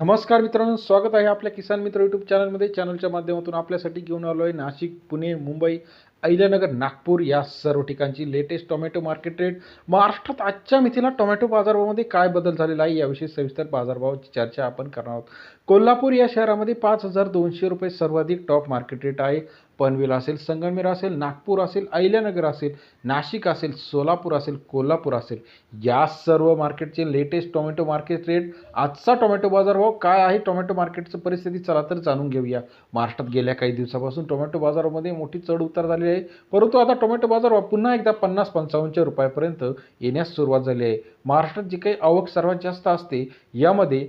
नमस्कार मित्रांनो स्वागत आहे आपल्या किसान मित्र यूट्यूब चॅनलमध्ये चॅनलच्या माध्यमातून आपल्यासाठी घेऊन आलो आहे नाशिक पुणे मुंबई अहिल्यानगर नागपूर या सर्व ठिकाणची लेटेस्ट टोमॅटो मार्केट रेट महाराष्ट्रात आजच्या मितीला टोमॅटो बाजारभावामध्ये काय बदल झालेला आहे याविषयी सविस्तर बाजारभावाची चर्चा आपण करणार आहोत. कोल्हापूर या शहरामध्ये पाच हजार दोनशे रुपये सर्वाधिक टॉप मार्केट रेट आहे. पनवेल असेल संगमेर असेल नागपूर असेल अहिल्यानगर असेल नाशिक असेल सोलापूर असेल कोल्हापूर असेल या सर्व मार्केटचे लेटेस्ट टोमॅटो मार्केट रेट आजचा टोमॅटो बाजारभाव काय आहे? टोमॅटो मार्केटचं परिस्थिती चला तर जाणून घेऊया. महाराष्ट्रात गेल्या काही दिवसापासून टोमॅटो बाजारामध्ये मोठी चढ उतार झालेली आहे. परंतु आता टोमॅटो बाजार पुन्हा एकदा पन्नास पंचावन्नच्या रुपयापर्यंत येण्यास सुरुवात झाली आहे. महाराष्ट्रात जी काही आवक सर्वात जास्त असते यामध्ये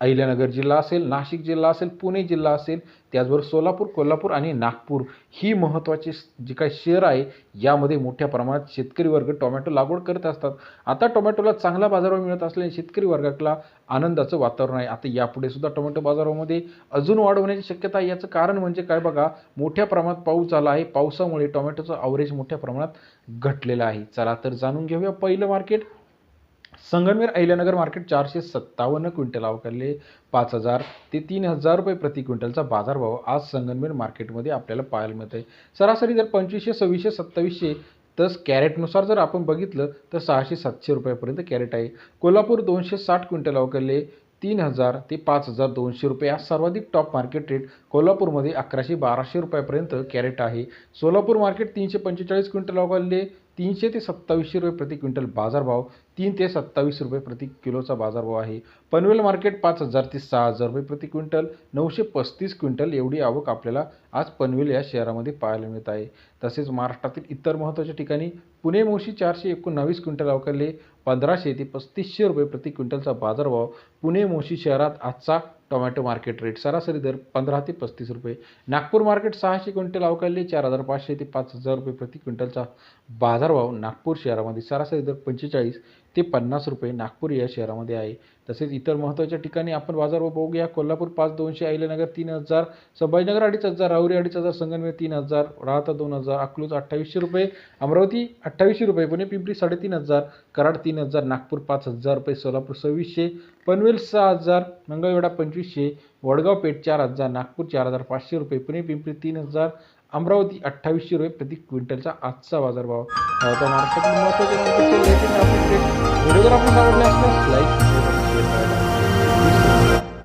अहिल्यानगर जिल्हा असेल नाशिक जिल्हा असेल पुणे जिल्हा असेल त्याचबरोबर सोलापूर कोल्हापूर आणि नागपूर ही महत्त्वाची जी काही शहर आहे यामध्ये मोठ्या प्रमाणात शेतकरी वर्ग टोमॅटो लागवड करत असतात. आता टोमॅटोला चांगला बाजारभाव मिळत असल्याने शेतकरी वर्गाला आनंदाचं वातावरण आहे. आता यापुढे सुद्धा टोमॅटो बाजारामध्ये अजून वाढ होण्याची शक्यता आहे. याचं कारण म्हणजे काय बघा मोठ्या प्रमाणात पाऊस झाला आहे. पावसामुळे टोमॅटोचं अवरेज मोठ्या प्रमाणात घटलेलं आहे. चला तर जाणून घेऊया पहिलं मार्केट संगमेर अहिल्यानगर मार्केट चारशे सत्तावन्न क्विंटल अवकारले पाच हजार ते तीन हजार रुपये प्रति क्विंटलचा बाजारभाव आज संगमेर मार्केटमध्ये आपल्याला पाहायला मिळत आहे सरासरी जर पंचवीसशे सव्वीसशे सत्तावीसशे तस कॅरेटनुसार जर आपण बघितलं तर सहाशे सातशे रुपयापर्यंत कॅरेट आहे. कोल्हापूर दोनशे साठ क्विंटल अवकारले तीन हजार ते पाच हजार दोनशे रुपये हा सर्वाधिक टॉप मार्केट रेट कोल्हापूरमध्ये अकराशे बाराशे रुपयापर्यंत कॅरेट आहे. सोलापूर मार्केट तीनशे पंचेचाळीस क्विंटल अवघडले तीनशे ते सत्तावीसशे रुपये प्रति क्विंटल बाजारभाव तीन ते सत्तावीस रुपये प्रति किलोचा बाजारभाव आहे. पनवेल मार्केट पाच हजार ते सहा हजार रुपये प्रति क्विंटल नऊशे पस्तीस क्विंटल एवढी आवक आपल्याला आज पनवेल या शहरामध्ये पाहायला मिळत आहे. तसेच महाराष्ट्रातील इतर महत्त्वाच्या ठिकाणी पुणे मोशी चारशे एकोणवीस क्विंटल आवकले पंधराशे ते पस्तीसशे रुपये प्रति क्विंटलचा बाजारभाव पुणे मोशी शहरात आजचा टोमॅटो मार्केट रेट सरासरी दर पंधरा ते पस्तीस रुपये. नागपूर मार्केट सहाशे क्विंटल अवकाळले चार हजार पाचशे ते पाच हजार रुपये प्रति क्विंटलचा बाजारभाव नागपूर शहरामध्ये सरासरी दर पंचेचाळीस ते पन्नास रुपये नागपूर या शहरामध्ये आहे. तसेच इतर महत्त्वाच्या ठिकाणी आपण बाजारभाव बघूया कोल्हापूर पाच दोनशे अहिल्यानगर तीन हजार संभाजीनगर अडीच हजार राहुरी अडीच हजार संगमनेर तीन हजार राहता दोन हजार अकलूज अठ्ठावीसशे रुपये अमरावती अठ्ठावीसशे रुपये पुणे पिंपरी साडेतीन हजार कराड तीन हजार नागपूर पाच हजार रुपये सोलापूर सव्वीसशे पनवेल सहा हजार मंगळवेढा पंचवीसशे वडगाव पेठ चार हजार नागपूर चार हजार पाचशे रुपये पुणे पिंपरी तीन हजार अमरावती अठ्ठावीसशे रुपये प्रति क्विंटलचा आजचा बाजारभाव. महाराष्ट्रातील महत्त्वाचे